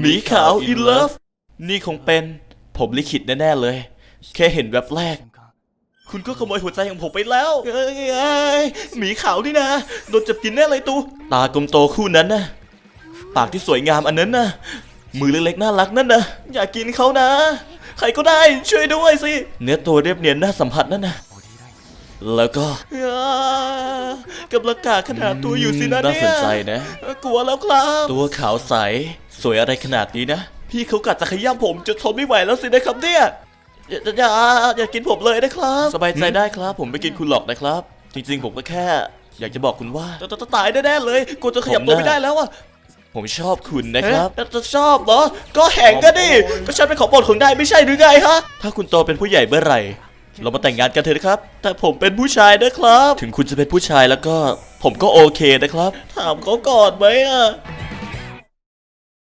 หมีขาว in love นี่คงเป็นผมลิขิตแน่ๆเลย แค่เห็นแบบแรก คุณก็ขโมยหัวใจของผมไปแล้วเอ้ยเอ้ยหมีขาวนี่นะโดนจับกินแน่เลยตูตากลมโตคู่นั้นนะปากที่สวยงามอันนั้นนะมือเล็กๆน่ารักนั่นนะอยากกินเขานะ ใครก็ได้ช่วยด้วยสิ เนื้อตัวเรียบเนียนน่าสัมผัสนั่นนะแล้วก็อ่ากำลังกาขนาดตัวอยู่สินะเนี่ยน่าสนใจนะ กลัวแล้วครับ ตัวขาวใส สวยอะไรขนาดนี้นะ พี่เขากัดจะขย้ำผมจนทนไม่ไหวแล้วสินะครับเนี่ยอย่าอย่าอย่ากินผมเลยนะครับ สบายใจได้ครับ ผมไม่กินคุณหรอกนะครับ จริงๆ ผมก็แค่ อยากจะบอกคุณว่าจะจะจะตายแน่ๆเลยกูจะขยับตัวไม่ได้แล้วอะผมชอบคุณนะครับจะชอบเหรอ ก็แหงก็ดิ ก็ฉันเป็นของโปรดของนายไม่ใช่หรือไงฮะ ถ้าคุณโตเป็นผู้ใหญ่เมื่อไหร่ เรามาแต่งงานกันเถอะนะครับ แต่ผมเป็นผู้ชายนะครับ ถึงคุณจะเป็นผู้ชายแล้วก็ ผมก็โอเคนะครับ ถามเขาก่อนไหมอะ